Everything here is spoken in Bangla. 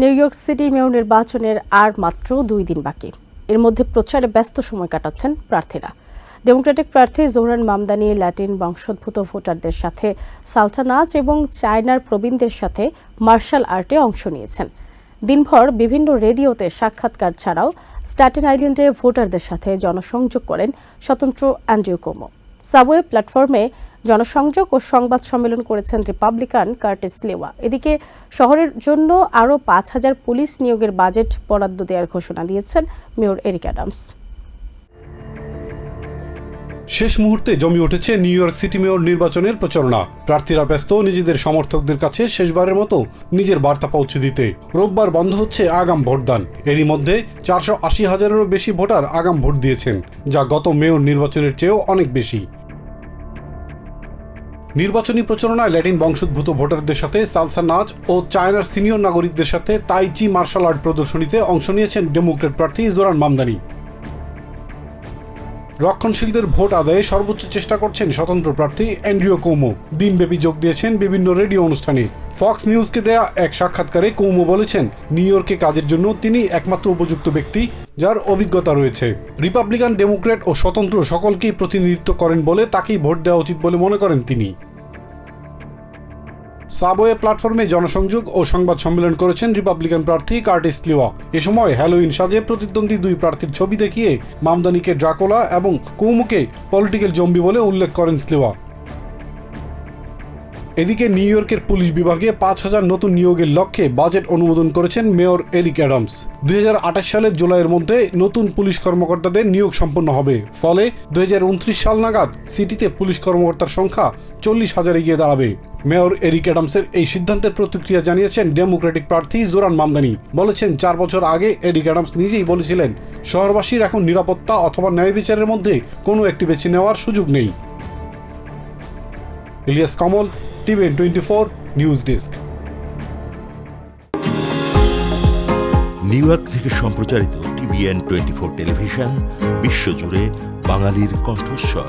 নিউ ইয়র্ক সিটি মেয়র নির্বাচনের আর মাত্র দুই দিন বাকি। এর মধ্যে প্রচারে ব্যস্ত সময় কাটাচ্ছেন প্রার্থীরা। ডেমোক্রেটিক প্রার্থী জোহরান মামদানি ল্যাটিন বংশোদ্ভূত ভোটারদের সাথে সালসা নাচ এবং চায়নার প্রবীণদের সাথে মার্শাল আর্টে অংশ নিয়েছেন। দিনভর বিভিন্ন রেডিওতে সাক্ষাৎকার ছাড়াও স্ট্যাটেন আইল্যান্ডে ভোটারদের সাথে জনসংযোগ করেন স্বতন্ত্র অ্যান্ড্রিউ কোমো। সাবওয়ে প্ল্যাটফর্মে জনসংযোগ ও সংবাদ সম্মেলন করেছেন রিপাবলিকান কার্টিস লেওয়া। এদিকে শহরের জন্য আরও পাঁচ হাজার পুলিশ নিয়োগের বাজেট বরাদ্দ দেওয়ার ঘোষণা দিয়েছেন মেয়র এরিক অ্যাডামস। শেষ মুহূর্তে জমি উঠেছে নিউ ইয়র্ক সিটি মেয়র নির্বাচনের প্রচারণা। প্রার্থীরা ব্যস্ত, নিজেদের সমর্থকদের কাছে শেষবারের মতো নিজের বার্তা পৌঁছে দিতে। রোববার বন্ধ হচ্ছে আগাম ভোটদান। এরই মধ্যে চারশো আশি হাজারেরও বেশি ভোটার আগাম ভোট দিয়েছেন, যা গত মেয়র নির্বাচনের চেয়েও অনেক বেশি। নির্বাচনী প্রচারণায় ল্যাটিন বংশোদ্ভূত ভোটারদের সাথে সালসা নাচ ও চায়নার সিনিয়র নাগরিকদের সাথে তাইচি মার্শাল আর্ট প্রদর্শনীতে অংশ নিয়েছেন ডেমোক্রেট প্রার্থী জোরান মামদানি। রক্ষণশীলদের ভোট আদায়ে সর্বোচ্চ চেষ্টা করছেন স্বতন্ত্র প্রার্থী অ্যান্ড্রিও কৌমো। দিনব্যাপী যোগ দিয়েছেন বিভিন্ন রেডিও অনুষ্ঠানে। ফক্স নিউজকে দেয়া এক সাক্ষাৎকারে কৌমো বলেছেন, নিউ ইয়র্কে কাজের জন্য তিনি একমাত্র উপযুক্ত ব্যক্তি যার অভিজ্ঞতা রয়েছে। রিপাবলিকান ডেমোক্রেট ও স্বতন্ত্র সকলকেই প্রতিনিধিত্ব করেন বলে তাকেই ভোট দেওয়া উচিত বলে মনে করেন তিনি। সাবওয়ে প্ল্যাটফর্মে জনসংযোগ ও সংবাদ সম্মেলন করেছেন রিপাবলিকান প্রার্থী কার্টিস লিওয়া। এ সময় হ্যালোইন সাজে প্রতিদ্বন্দ্বী দুই প্রার্থীর ছবি দেখিয়ে মামদানিকে ড্রাকোলা এবং কৌমুকে পলিটিক্যাল জম্বি বলে উল্লেখ করেন স্লিওয়া এদিকে নিউ ইয়র্কের পুলিশ বিভাগে পাঁচ হাজার নতুন নিয়োগের লক্ষ্যে বাজেট অনুমোদন করেছেন মেয়র এরিক অ্যাডামস। দুই হাজার আঠাশ সালের জুলাইয়ের মধ্যে নতুন পুলিশ কর্মকর্তাদের নিয়োগ সম্পন্ন হবে। ফলে দুই হাজার উনত্রিশ সাল নাগাদ সিটিতে পুলিশ কর্মকর্তার সংখ্যা চল্লিশ হাজারে গিয়ে দাঁড়াবে। মেয়র এরিক অ্যাডামসের এই সিদ্ধান্তের প্রতিক্রিয়া জানিয়েছেন ডেমোক্রেটিক প্রার্থী জোরান মামদানি। বলেছেন, চার বছর আগে এরিক অ্যাডামস নিজেই বলেছিলেন, শহরবাসীর এখন নিরাপত্তা অথবা ন্যায় বিচারের মধ্যে কোনো একটি বেছে নেওয়ার সুযোগ নেই। Ilias Komol, TVN twenty four, news desk. New York থেকে সম্প্রচারিত টিভিএন টোয়েন্টি ফোর টেলিভিশন, বিশ্বজুড়ে বাঙালির কণ্ঠস্বর।